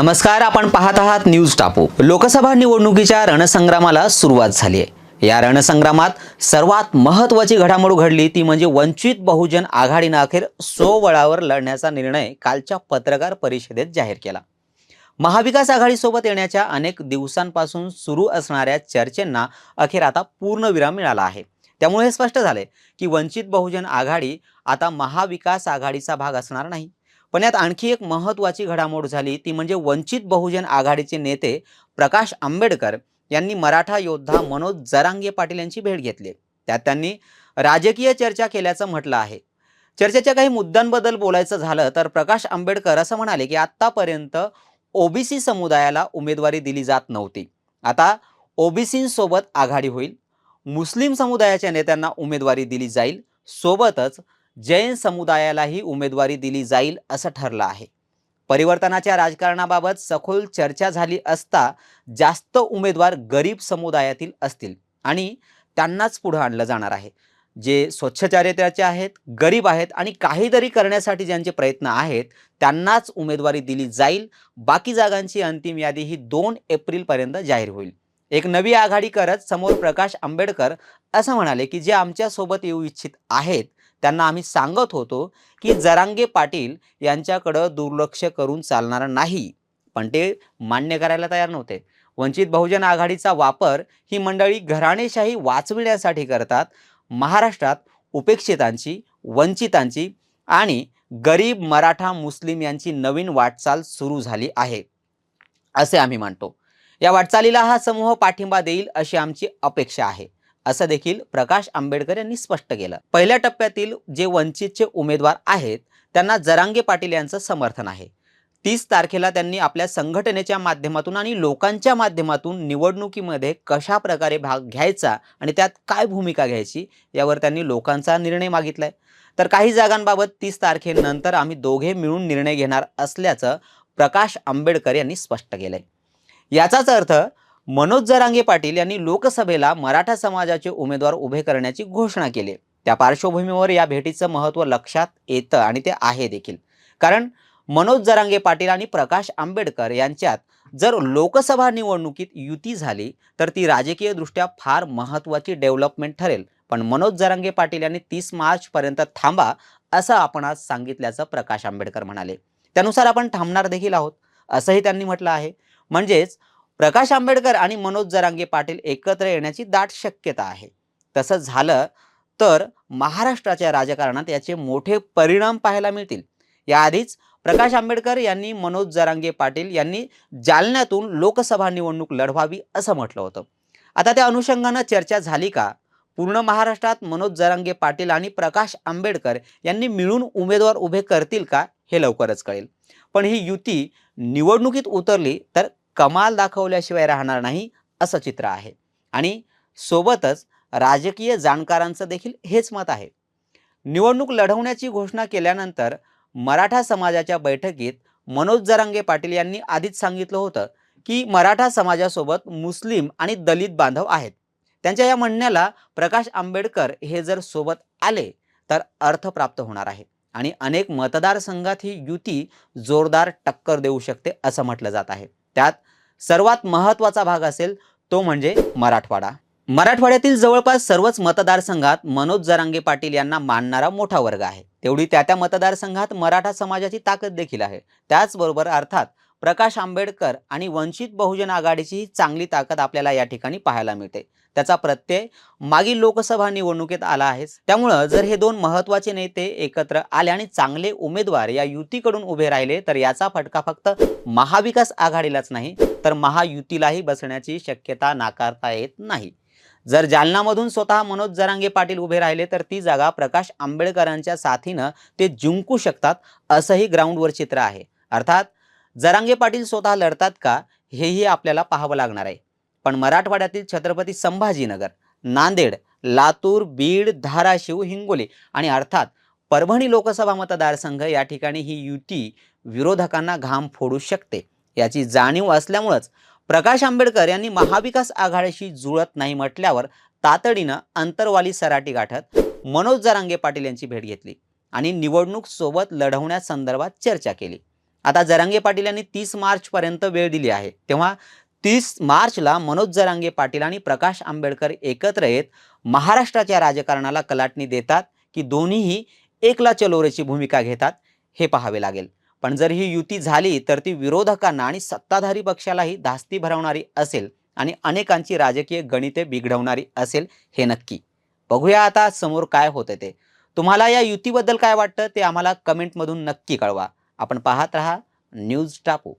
नमस्कार आपण पाहत आहात न्यूज टापू. लोकसभा निवडणुकीच्या रणसंग्रामाला सुरुवात झाली आहे. या रणसंग्रामात सर्वात महत्त्वाची घडामोड घडली ती म्हणजे वंचित बहुजन आघाडीनं अखेर सोवळावर लढण्याचा निर्णय कालच्या पत्रकार परिषदेत जाहीर केला. महाविकास आघाडीसोबत येण्याच्या अनेक दिवसांपासून सुरू असणाऱ्या चर्चेंना अखेर आता पूर्णविराम मिळाला आहे. त्यामुळे हे स्पष्ट झाले की वंचित बहुजन आघाडी आता महाविकास आघाडीचा भाग असणार नाही. पण यात आणखी एक महत्त्वाची घडामोड झाली. ती म्हणजे वंचित बहुजन आघाडीचे नेते प्रकाश आंबेडकर यांनी मराठा योद्धा मनोज जरांगे पाटील यांची भेट घेतली. त्यात त्यांनी राजकीय चर्चा केल्याचं म्हटलं आहे. चर्चेच्या काही मुद्द्यांबद्दल बोलायचं झालं तर प्रकाश आंबेडकर असं म्हणाले की आत्तापर्यंत ओबीसी समुदायाला उमेदवारी दिली जात नव्हती. आता ओबीसींसोबत आघाडी होईल. मुस्लिम समुदायाच्या नेत्यांना उमेदवारी दिली जाईल. सोबतच जैन समुदायालाही उमेदवारी दिली जाईल असं ठरलं आहे. परिवर्तनाच्या राजकारणाबाबत सखोल चर्चा झाली असता जास्त उमेदवार गरीब समुदायातील असतील आणि त्यांनाच पुढं आणलं जाणार आहे. जे स्वच्छ चारित्र्याचे आहेत गरीब आहेत आणि काहीतरी करण्यासाठी ज्यांचे प्रयत्न आहेत त्यांनाच उमेदवारी दिली जाईल. बाकी जागांची अंतिम यादी ही दोन एप्रिलपर्यंत जाहीर होईल. एक नवी आघाडी करत समोर प्रकाश आंबेडकर असं म्हणाले की जे आमच्यासोबत येऊ इच्छित आहेत त्यांना आम्ही सांगत होतो की जरांगे पाटील यांच्याकडं दुर्लक्ष करून चालणार नाही. पण ते मान्य करायला तयार नव्हते. वंचित बहुजन आघाडीचा वापर ही मंडळी घराणेशाही वाचविण्यासाठी करतात महाराष्ट्रात उपेक्षितांची वंचितांची आणि गरीब मराठा मुस्लिम यांची नवीन वाटचाल सुरू झाली आहे असे आम्ही मानतो. या वाटचालीला हा समूह पाठिंबा देईल अशी आमची अपेक्षा आहे. असं देखील प्रकाश आंबेडकर यांनी स्पष्ट केलं. पहिल्या टप्प्यातील जे वंचितचे उमेदवार आहेत त्यांना जरांगे पाटील यांचं समर्थन आहे. तीस तारखेला त्यांनी आपल्या संघटनेच्या माध्यमातून आणि लोकांच्या माध्यमातून निवडणुकीमध्ये कशा प्रकारे भाग घ्यायचा आणि त्यात काय भूमिका घ्यायची यावर त्यांनी लोकांचा निर्णय मागितलाय. तर काही जागांबाबत तीस तारखेनंतर आम्ही दोघे मिळून निर्णय घेणार असल्याचं प्रकाश आंबेडकर यांनी स्पष्ट केलंय. याचाच अर्थ मनोज जरांगे पाटील यांनी लोकसभेला मराठा समाजाचे उमेदवार उभे करण्याची घोषणा केली. त्या पार्श्वभूमीवर या भेटीचं महत्त्व लक्षात येतं आणि ते आहे देखील. कारण मनोज जरांगे पाटील आणि प्रकाश आंबेडकर यांच्यात जर लोकसभा निवडणुकीत युती झाली तर ती राजकीयदृष्ट्या फार महत्त्वाची डेव्हलपमेंट ठरेल. पण मनोज जरांगे पाटील यांनी तीस मार्चपर्यंत थांबा असं आपण आज सांगितल्याचं प्रकाश आंबेडकर म्हणाले. त्यानुसार आपण थांबणार देखील आहोत असंही त्यांनी म्हटलं आहे. म्हणजेच प्रकाश आंबेडकर आणि मनोज जरांगे पाटील एकत्र येण्याची दाट शक्यता आहे. तसं झालं तर महाराष्ट्राच्या राजकारणात याचे मोठे परिणाम पाहायला मिळतील. याआधीच प्रकाश आंबेडकर यांनी मनोज जरांगे पाटील यांनी जालन्यातून लोकसभा निवडणूक लढवावी असं म्हटलं होतं. आता त्या अनुषंगानं चर्चा झाली का? पूर्ण महाराष्ट्रात मनोज जरांगे पाटील आणि प्रकाश आंबेडकर यांनी मिळून उमेदवार उभे करतील का? हे लवकरच कळेल. पण ही युती निवडणुकीत उतरली तर कमाल दाखवल्याशिवाय राहणार नाही असं चित्र आहे. आणि सोबतच राजकीय जाणकारांचं देखील हेच मत आहे. निवडणूक लढवण्याची घोषणा केल्यानंतर मराठा समाजाच्या बैठकीत मनोज जरांगे पाटील यांनी आधीच सांगितलं होतं की मराठा समाजासोबत मुस्लिम आणि दलित बांधव आहेत. त्यांच्या या म्हणण्याला प्रकाश आंबेडकर हे जर सोबत आले तर अर्थ प्राप्त होणार आहे. आणि अनेक मतदारसंघात ही युती जोरदार टक्कर देऊ शकते असं म्हटलं जात आहे. त्यात सर्वात महत्त्वाचा भाग असेल तो म्हणजे मराठवाडा. मराठवाड्यातील जवळपास सर्वच मतदारसंघात मनोज जरांगे पाटील यांना मानणारा मोठा वर्ग आहे. तेवढी त्या त्या मतदारसंघात मराठा समाजाची ताकद देखील आहे. त्याचबरोबर अर्थात प्रकाश आंबेडकर आणि वंचित बहुजन आघाडीची चांगली ताकद आपल्याला या ठिकाणी पाहायला मिळते. त्याचा प्रत्यय मागील लोकसभा निवडणुकीत आला आहे. त्यामुळं जर हे दोन महत्त्वाचे नेते एकत्र आले आणि चांगले उमेदवार या युतीकडून उभे राहिले तर याचा फटका फक्त महाविकास आघाडीलाच नाही तर महायुतीलाही बसण्याची शक्यता नाकारता येत नाही. जर जालनामधून स्वतः मनोज जरांगे पाटील उभे राहिले तर ती जागा प्रकाश आंबेडकरांच्या साथीनं ते जिंकू शकतात असंही ग्राउंडवर चित्र आहे. अर्थात जरांगे पाटील स्वतः लढतात का हेही आपल्याला पाहावं लागणार आहे. पण मराठवाड्यातील छत्रपती संभाजीनगर नांदेड लातूर बीड धाराशिव हिंगोली आणि अर्थात परभणी लोकसभा मतदारसंघ या ठिकाणी ही युती विरोधकांना घाम फोडू शकते. याची जाणीव असल्यामुळंच प्रकाश आंबेडकर यांनी महाविकास आघाडीशी जुळत नाही म्हटल्यावर तातडीनं अंतरवाली सराटी गाठत मनोज जरांगे पाटील यांची भेट घेतली आणि निवडणूक सोबत लढवण्यासंदर्भात चर्चा केली. आता जरांगे पाटील यांनी तीस मार्चपर्यंत वेळ दिली आहे. तेव्हा तीस मार्चला मनोज जरांगे पाटील आणि प्रकाश आंबेडकर एकत्र येत महाराष्ट्राच्या राजकारणाला कलाटणी देतात की दोन्हीही एकला चलोरेची भूमिका घेतात हे पाहावे लागेल. पण जर ही युती झाली तर ती विरोधकांना आणि सत्ताधारी पक्षालाही धास्ती भरवणारी असेल आणि अनेकांची राजकीय गणिते बिघडवणारी असेल हे नक्की. बघूया आता समोर काय होतं ते. तुम्हाला या युतीबद्दल काय वाटतं ते आम्हाला कमेंटमधून नक्की कळवा. आपण पाहत रहा न्यूज टापू